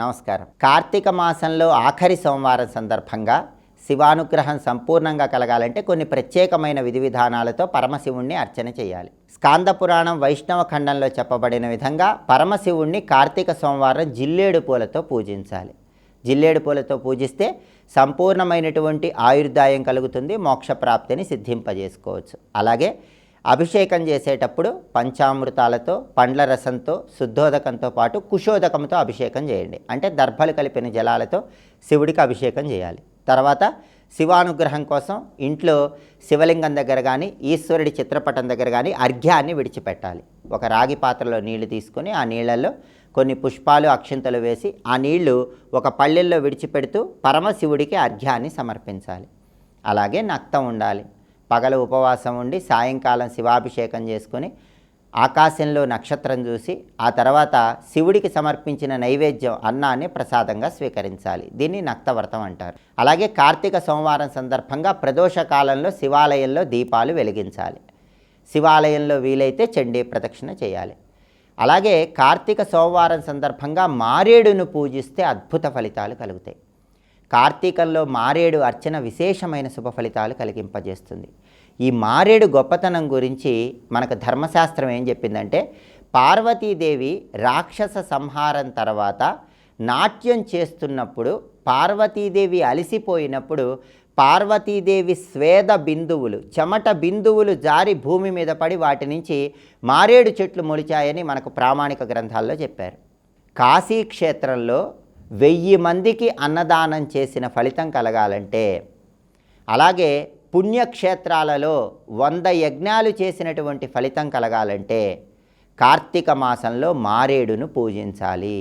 నమస్కారం. కార్తీక మాసంలో ఆఖరి సోమవారం సందర్భంగా శివానుగ్రహం సంపూర్ణంగా కలగాలంటే కొన్ని ప్రత్యేకమైన విధి విధానాలతో పరమశివుణ్ణి అర్చన చేయాలి. స్కాంద పురాణం వైష్ణవ ఖండంలో చెప్పబడిన విధంగా పరమశివుణ్ణి కార్తీక సోమవారం జిల్లేడు పూలతో పూజించాలి. జిల్లేడు పూలతో పూజిస్తే సంపూర్ణమైనటువంటి ఆయుర్దాయం కలుగుతుంది మోక్షప్రాప్తిని సిద్ధింపజేసుకోవచ్చు. అలాగే అభిషేకం చేసేటప్పుడు పంచామృతాలతో పండ్ల రసంతో శుద్ధోదకంతో పాటు కుశోదకంతో అభిషేకం చేయండి. అంటే దర్భలు కలిపిన జలాలతో శివుడికి అభిషేకం చేయాలి. తర్వాత శివానుగ్రహం కోసం ఇంట్లో శివలింగం దగ్గర కానీ ఈశ్వరుడి చిత్రపటం దగ్గర కానీ అర్ఘ్యాన్ని విడిచిపెట్టాలి. ఒక రాగి పాత్రలో నీళ్ళు తీసుకొని ఆ నీళ్ళల్లో కొన్ని పుష్పాలు అక్షింతలు వేసి ఆ నీళ్ళు ఒక పళ్ళెల్లో విడిచిపెడుతూ పరమశివుడికి అర్ఘ్యాన్ని సమర్పించాలి. అలాగే నక్తం ఉండాలి. పగల ఉపవాసం ఉండి సాయంకాలం శివాభిషేకం చేసుకొని ఆకాశంలో నక్షత్రం చూసి ఆ తర్వాత శివుడికి సమర్పించిన నైవేద్యం అన్నాన్ని ప్రసాదంగా స్వీకరించాలి. దీన్ని నక్తవ్రతం అంటారు. అలాగే కార్తీక సోమవారం సందర్భంగా ప్రదోష కాలంలో శివాలయంలో దీపాలు వెలిగించాలి. శివాలయంలో వీలైతే చండీ ప్రదక్షిణ చేయాలి. అలాగే కార్తీక సోమవారం సందర్భంగా మారేడును పూజిస్తే అద్భుత ఫలితాలు కలుగుతాయి. కార్తీకంలో మారేడు అర్చన విశేషమైన శుభ ఫలితాలు కలిగింపజేస్తుంది. ఈ మారేడు గొప్పతనం గురించి మనకు ధర్మశాస్త్రం ఏం చెప్పిందంటే పార్వతీదేవి రాక్షస సంహారం తర్వాత నాట్యం చేస్తున్నప్పుడు పార్వతీదేవి అలసిపోయినప్పుడు పార్వతీదేవి స్వేద బిందువులు చెమట బిందువులు జారి భూమి మీద పడి వాటి నుంచి మారేడు చెట్లు మొలిచాయని మనకు ప్రామాణిక గ్రంథాల్లో చెప్పారు. కాశీ క్షేత్రంలో వెయ్యి మందికి అన్నదానం చేసిన ఫలితం కలగాలంటే అలాగే పుణ్యక్షేత్రాలలో వంద యజ్ఞాలు చేసినటువంటి ఫలితం కలగాలంటే కార్తీక మాసంలో మారేడును పూజించాలి.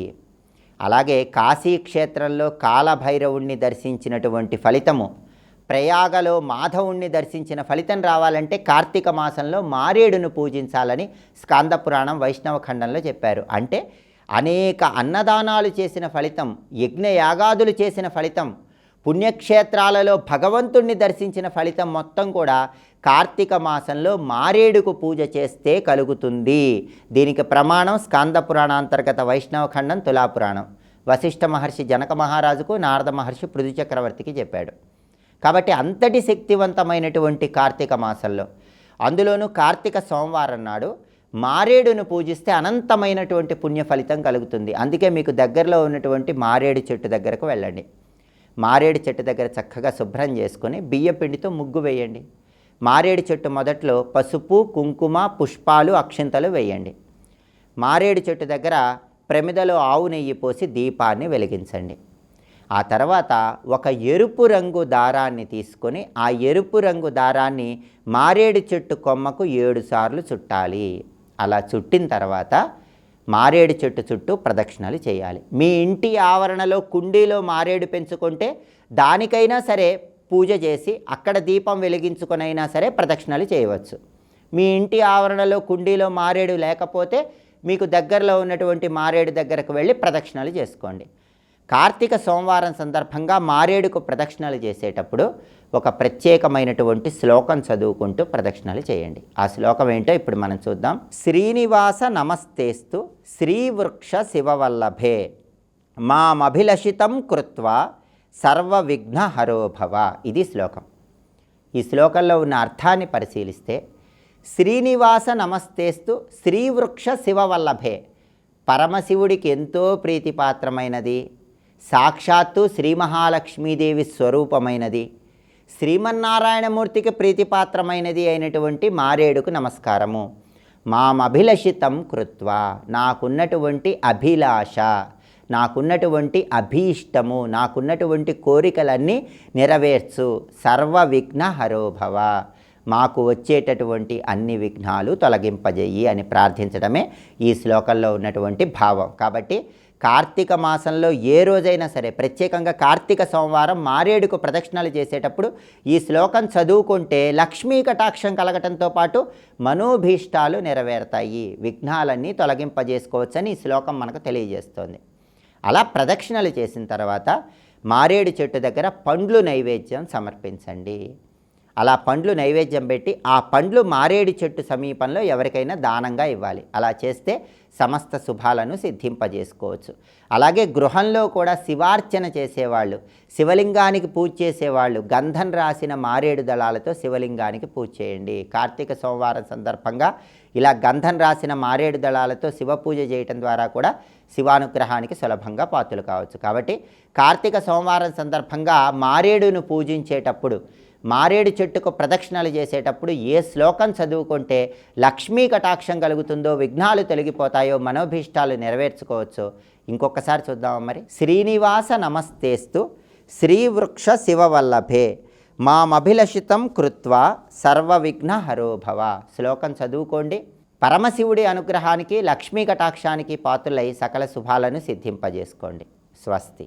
అలాగే కాశీ క్షేత్రంలో కాలభైరవుణ్ణి దర్శించినటువంటి ఫలితము ప్రయాగలో మాధవుణ్ణి దర్శించిన ఫలితం రావాలంటే కార్తీక మాసంలో మారేడును పూజించాలని స్కాంద పురాణం వైష్ణవ ఖండంలో చెప్పారు. అంటే అనేక అన్నదానాలు చేసిన ఫలితం యజ్ఞయాగాదులు చేసిన ఫలితం పుణ్యక్షేత్రాలలో భగవంతుణ్ణి దర్శించిన ఫలితం మొత్తం కూడా కార్తీక మాసంలో మారేడుకు పూజ చేస్తే కలుగుతుంది. దీనికి ప్రమాణం స్కాంద పురాణాంతర్గత వైష్ణవఖండం తులాపురాణం. వశిష్ఠ మహర్షి జనక మహారాజుకు నారద మహర్షి పృథు చక్రవర్తికి చెప్పాడు. కాబట్టి అంతటి శక్తివంతమైనటువంటి కార్తీక మాసంలో. అందులోనూ కార్తీక సోమవారం నాడు మారేడును పూజిస్తే అనంతమైనటువంటి పుణ్య ఫలితం కలుగుతుంది. అందుకే మీకు దగ్గరలో ఉన్నటువంటి మారేడు చెట్టు దగ్గరకు వెళ్ళండి. మారేడు చెట్టు దగ్గర చక్కగా శుభ్రం చేసుకొని బియ్యపిండితో ముగ్గు వేయండి. మారేడు చెట్టు మొదట్లో పసుపు కుంకుమ పుష్పాలు అక్షింతలు వేయండి. మారేడు చెట్టు దగ్గర ప్రమిదలో ఆవు నెయ్యి పోసి దీపాన్ని వెలిగించండి. ఆ తర్వాత ఒక ఎరుపు రంగు దారాన్ని తీసుకొని ఆ ఎరుపు రంగు దారాన్ని మారేడు చెట్టు కొమ్మకు ఏడు సార్లు చుట్టాలి. అలా చుట్టిన తర్వాత మారేడు చెట్టు చుట్టూ ప్రదక్షిణలు చేయాలి. మీ ఇంటి ఆవరణలో కుండీలో మారేడు పెంచుకుంటే దానికైనా సరే పూజ చేసి అక్కడ దీపం వెలిగించుకునైనా సరే ప్రదక్షిణలు చేయవచ్చు. మీ ఇంటి ఆవరణలో కుండీలో మారేడు లేకపోతే మీకు దగ్గరలో ఉన్నటువంటి మారేడు దగ్గరకు వెళ్ళి ప్రదక్షిణలు చేసుకోండి. కార్తీక సోమవారం సందర్భంగా మారేడుకు ప్రదక్షిణలు చేసేటప్పుడు ఒక ప్రత్యేకమైనటువంటి శ్లోకం చదువుకుంటూ ప్రదక్షిణలు చేయండి. ఆ శ్లోకం ఏంటో ఇప్పుడు మనం చూద్దాం. శ్రీనివాస నమస్తేస్తు శ్రీవృక్ష శివవల్లభే మామభిలషితం కృత్వా సర్వ విఘ్నహరోభవ ఇది శ్లోకం. ఈ శ్లోకంలో ఉన్న అర్థాన్ని పరిశీలిస్తే శ్రీనివాస నమస్తేస్తు శ్రీవృక్ష శివవల్లభే. పరమశివుడికి ఎంతో ప్రీతిపాత్రమైనది. సాక్షాత్తు శ్రీ మహాలక్ష్మీదేవి స్వరూపమైనది. శ్రీమన్నారాయణమూర్తికి ప్రీతిపాత్రమైనది అయినటువంటి మారేడుకు నమస్కారము. మామభిలషితం కృత్వ. నాకున్నటువంటి అభిలాష నాకున్నటువంటి అభీష్టము నాకున్నటువంటి కోరికలన్నీ నెరవేర్చు. సర్వ విఘ్న హరోభవ మాకు వచ్చేటటువంటి అన్ని విఘ్నాలు తొలగింపజేయి అని ప్రార్థించడమే ఈ శ్లోకంలో ఉన్నటువంటి భావం. కాబట్టి కార్తీక మాసంలో ఏ రోజైనా సరే ప్రత్యేకంగా కార్తీక సోమవారం మారేడుకు ప్రదక్షిణలు చేసేటప్పుడు ఈ శ్లోకం చదువుకుంటే లక్ష్మీ కటాక్షం కలగటంతో పాటు మనోభీష్టాలు నెరవేరుతాయి. విఘ్నాలన్నీ తొలగింపజేసుకోవచ్చని ఈ శ్లోకం మనకు తెలియజేస్తోంది. అలా ప్రదక్షిణలు చేసిన తర్వాత మారేడు చెట్టు దగ్గర పండ్లు నైవేద్యం సమర్పించండి. అలా పండ్లు నైవేద్యం పెట్టి ఆ పండ్లు మారేడు చెట్టు సమీపంలో ఎవరికైనా దానంగా ఇవ్వాలి. అలా చేస్తే సమస్త శుభాలను సిద్ధింపజేసుకోవచ్చు. అలాగే గృహంలో కూడా శివార్చన చేసేవాళ్ళు శివలింగానికి పూజ చేసేవాళ్ళు గంధం రాసిన మారేడు దళాలతో శివలింగానికి పూజ చేయండి. కార్తీక సోమవారం సందర్భంగా ఇలా గంధం రాసిన మారేడు దళాలతో శివ పూజ చేయటం ద్వారా కూడా శివానుగ్రహానికి సులభంగా పాత్రలు కావచ్చు. కాబట్టి కార్తీక సోమవారం సందర్భంగా మారేడును పూజించేటప్పుడు మారేడు చెట్టుకు ప్రదక్షిణలు చేసేటప్పుడు ఏ శ్లోకం చదువుకుంటే లక్ష్మీ కటాక్షం కలుగుతుందో విఘ్నాలు తొలగిపోతాయో మనోభీష్టాలు నెరవేర్చుకోవచ్చు. ఇంకొకసారి చూద్దాం మరి? శ్రీనివాస నమస్తేస్తు. శ్రీవృక్ష శివవల్లభే. మామభిలషితం కృత్వా సర్వవిఘ్న హరోభవ శ్లోకం చదువుకోండి. పరమశివుడి అనుగ్రహానికి లక్ష్మీ కటాక్షానికి పాత్రులై సకల శుభాలను సిద్ధింపజేసుకోండి. స్వస్తి.